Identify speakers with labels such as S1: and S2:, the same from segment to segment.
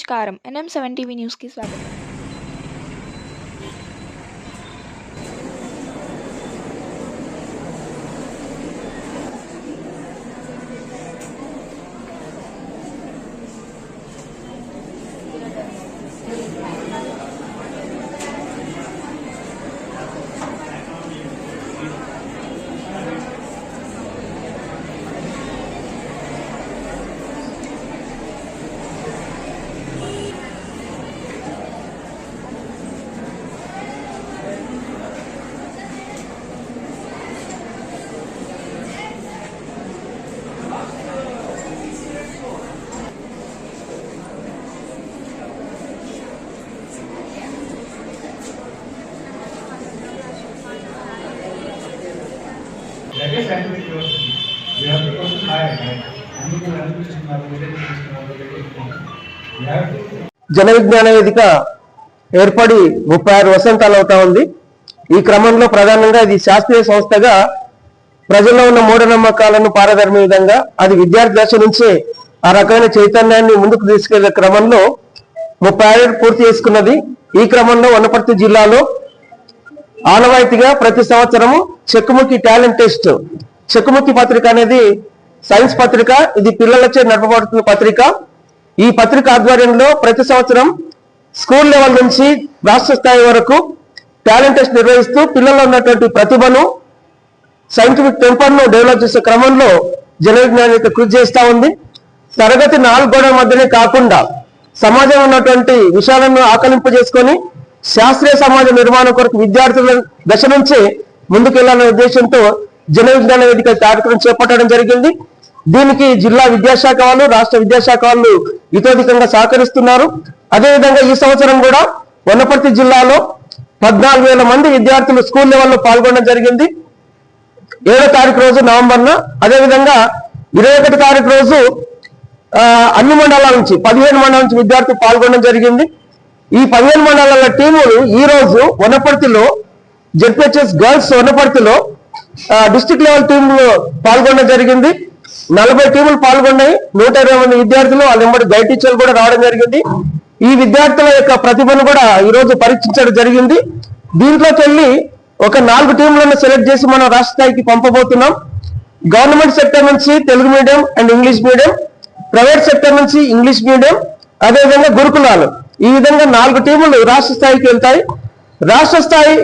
S1: నమస్కారం. NM seven TV న్యూస్కి స్వాగతం.
S2: That అన్ని కూడా అనిపిస్తున్నారు,
S3: జన విజ్ఞాన వేదిక ఏర్పడి ముప్పై ఆరు వసంతాలు అవుతా ఉంది. ఈ క్రమంలో ప్రధానంగా ఇది శాస్త్రీయ సంస్థగా ప్రజల్లో ఉన్న మూఢనమ్మకాలను పారదర్మే విధంగా అది విద్యార్థి దశ నుంచే ఆ రకమైన చైతన్యాన్ని ముందుకు తీసుకెళ్ళే క్రమంలో ముప్పై ఆరు పూర్తి చేసుకున్నది. ఈ క్రమంలో వనపర్తి జిల్లాలో ఆనవాయితీగా ప్రతి సంవత్సరము చెక్కుముఖి టాలెంట్ టెస్ట్. చెక్కుముఖి పత్రిక అనేది సైన్స్ పత్రిక ఇది పిల్లలచే నడపబడుతున్న పత్రిక. ఈ పత్రిక ఆధ్వర్యంలో ప్రతి సంవత్సరం స్కూల్ లెవెల్ నుంచి రాష్ట్ర స్థాయి వరకు టాలెంట్ టెస్ట్ నిర్వహిస్తూ పిల్లల్లో ఉన్నటువంటి ప్రతిభను సైంటిఫిక్ టెంపర్ను డెవలప్ చేసే క్రమంలో జన కృషి చేస్తా ఉంది. తరగతి నాలుగు గోడల మధ్యనే కాకుండా సమాజంలో ఉన్నటువంటి విషయాలను ఆకలింపు చేసుకొని శాస్త్రీయ సమాజ నిర్మాణం కొరకు విద్యార్థుల దశ నుంచే ముందుకెళ్ళాలనే ఉద్దేశంతో జన విజ్ఞాన వేదిక కార్యక్రమం చేపట్టడం జరిగింది. దీనికి జిల్లా విద్యాశాఖ వాళ్ళు రాష్ట్ర విద్యాశాఖ వాళ్ళు ఇతోధికంగా సహకరిస్తున్నారు. అదేవిధంగా ఈ సంవత్సరం కూడా వనపర్తి జిల్లాలో పద్నాలుగు వేల మంది విద్యార్థులు స్కూల్ లెవెల్లో పాల్గొనడం జరిగింది. ఏడో తారీఖు రోజు నవంబర్న అదేవిధంగా ఇరవై ఒకటి తారీఖు రోజు ఆ, అన్ని మండలాల నుంచి పదిహేను మండలాల నుంచి విద్యార్థులు పాల్గొనడం జరిగింది. ఈ పదిహేను మండలాల టీములు ఈ రోజు వనపర్తిలో జెడ్పిహెచ్ఎస్ గర్ల్స్ వనపర్తిలో డిస్టిక్ లెవెల్ టీంలో పాల్గొనడం జరిగింది. నలభై టీములు పాల్గొన్నాయి. నూట ఇరవై మంది విద్యార్థులు వాళ్ళ గైడ్ టీచర్లు కూడా రావడం జరిగింది. ఈ విద్యార్థుల యొక్క ప్రతిభను కూడా ఈ రోజు పరీక్షించడం జరిగింది. దీంట్లోకి వెళ్ళి ఒక నాలుగు టీంలను సెలెక్ట్ చేసి మనం రాష్ట్ర స్థాయికి పంపబోతున్నాం. గవర్నమెంట్ సెక్టర్ నుంచి Telugu medium and English medium private sector నుంచి ఇంగ్లీష్ మీడియం అదేవిధంగా గురుకులాలు. ఈ విధంగా నాలుగు టీములు రాష్ట్ర స్థాయికి వెళ్తాయి. రాష్ట్ర స్థాయి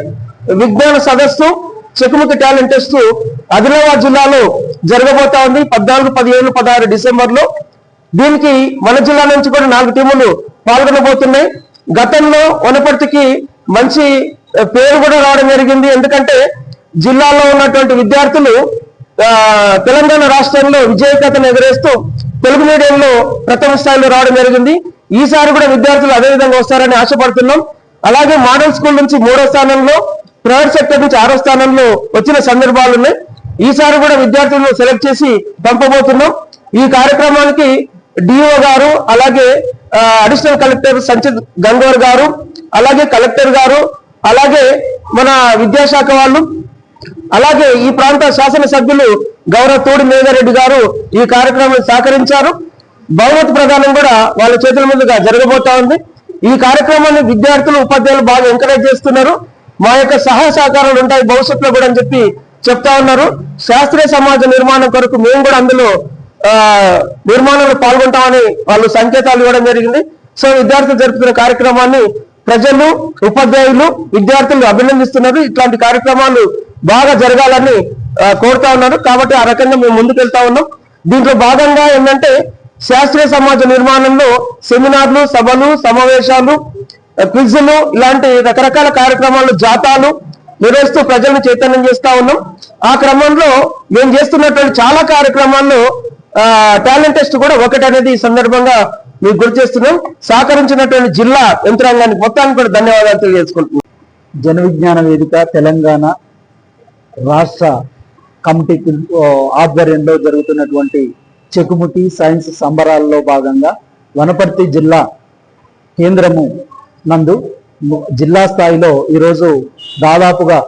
S3: విజ్ఞాన సదస్సు చెకుముకి టాలెంట్ టెస్ట్ ఆదిలాబాద్ జిల్లాలో జరగబోతా ఉంది. పద్నాలుగు పదిహేను పదహారు డిసెంబర్లో దీనికి మన జిల్లా నుంచి కూడా నాలుగు టీములు పాల్గొనబోతున్నాయి. గతంలో వనపర్తికి మంచి పేరు కూడా రావడం జరిగింది. ఎందుకంటే జిల్లాలో ఉన్నటువంటి విద్యార్థులు తెలంగాణ రాష్ట్రంలో విజయకథను ఎగరేస్తూ తెలుగు మీడియంలో ప్రథమ స్థాయిలో రావడం జరిగింది. ఈసారి కూడా విద్యార్థులు అదే విధంగా వస్తారని ఆశపడుతున్నాం. అలాగే మోడల్ స్కూల్ నుంచి మూడో స్థానంలో ప్రైవేట్ సెక్టర్ నుంచి ఆరో స్థానంలో వచ్చిన సందర్భాలు ఉన్నాయి. ఈసారి కూడా విద్యార్థులను సెలెక్ట్ చేసి పంపబోతున్నాం. ఈ కార్యక్రమానికి డిఓ గారు అలాగే అడిషనల్ కలెక్టర్ సంచిత్ గంగోర్ గారు అలాగే కలెక్టర్ గారు అలాగే మన విద్యాశాఖ వాళ్ళు అలాగే ఈ ప్రాంత శాసనసభ్యులు గౌరవ తోడి మేఘారెడ్డి గారు ఈ కార్యక్రమాన్ని సహకరించారు. బహుమతి ప్రదానం కూడా వాళ్ళ చేతుల మీదుగా జరగబోతా ఉంది. ఈ కార్యక్రమాన్ని విద్యార్థులు ఉపాధ్యాయులు బాగా ఎంకరేజ్ చేస్తున్నారు. మా యొక్క సహాయ సహకారాలు ఉంటాయి భవిష్యత్తులో కూడా అని చెప్పి చెప్తా ఉన్నారు. శాస్త్రీయ సమాజ నిర్మాణం కొరకు మేము కూడా అందులో నిర్మాణంలో పాల్గొంటామని వాళ్ళు సంకేతాలు ఇవ్వడం జరిగింది. సో విద్యార్థులు జరుపుతున్న కార్యక్రమాన్ని ప్రజలు ఉపాధ్యాయులు విద్యార్థులు అభినందిస్తున్నారు. ఇట్లాంటి కార్యక్రమాలు బాగా జరగాలని కోరుతా ఉన్నారు. కాబట్టి ఆ రకంగా మేము ముందుకు వెళ్తా ఉన్నాం. దీంట్లో భాగంగా ఏంటంటే శాస్త్రీయ సమాజ నిర్మాణంలో సెమినార్లు సభలు సమావేశాలు క్విజ్లు ఇలాంటి రకరకాల కార్యక్రమాలు జాతాలు నిర్వహిస్తూ ప్రజలను చైతన్యం చేస్తా ఉన్నాం. ఆ క్రమంలో మేము చేస్తున్నటువంటి చాలా కార్యక్రమాల్లో టాలెంట్ టెస్ట్ కూడా ఒకటి అనేది ఈ సందర్భంగా మీకు గుర్తు చేస్తున్నాం. సహకరించినటువంటి జిల్లా యంత్రాంగానికి మొత్తానికి కూడా ధన్యవాదాలు తెలియజేసుకుంటున్నాం.
S4: జన విజ్ఞాన వేదిక తెలంగాణ రాష్ట్ర కమిటీ ఆధ్వర్యంలో జరుగుతున్నటువంటి చెకుముటి సైన్స్ సంబరాల్లో భాగంగా వనపర్తి జిల్లా కేంద్రము నందు జిల్లా స్థాయిలో ఈరోజు దాదాపుగా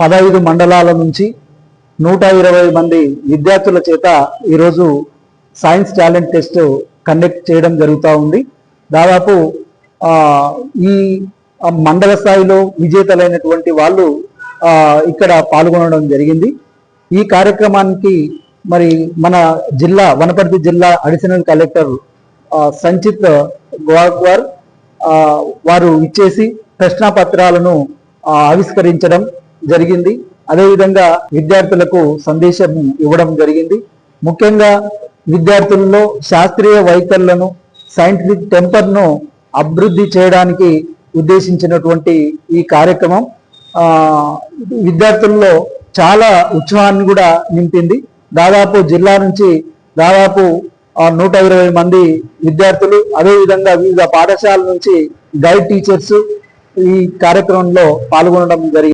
S4: పదహైదు మండలాల నుంచి నూట ఇరవై మంది విద్యార్థుల చేత ఈరోజు సైన్స్ టాలెంట్ టెస్ట్ కండక్ట్ చేయడం జరుగుతూ ఉంది. దాదాపు ఈ మండల స్థాయిలో విజేతలైనటువంటి వాళ్ళు ఇక్కడ పాల్గొనడం జరిగింది. ఈ కార్యక్రమానికి మరి మన జిల్లా వనపర్తి జిల్లా అడిషనల్ కలెక్టర్ సంచిత్ గోవాగ్వార్ వారు ఇచ్చేసి ప్రశ్న పత్రాలను ఆవిష్కరించడం జరిగింది. అదేవిధంగా విద్యార్థులకు సందేశం ఇవ్వడం జరిగింది. ముఖ్యంగా విద్యార్థుల్లో శాస్త్రీయ వైఖరులను సైంటిఫిక్ టెంపర్ను అభివృద్ధి చేయడానికి ఉద్దేశించినటువంటి ఈ కార్యక్రమం విద్యార్థుల్లో చాలా ఉత్సాహాన్ని కూడా నింపింది. దాదాపు జిల్లా నుంచి దాదాపు నూట ఇరవై మంది విద్యార్థులు అదేవిధంగా వివిధ పాఠశాల నుంచి గైడ్ టీచర్స్ ఈ కార్యక్రమంలో పాల్గొనడం జరిగింది.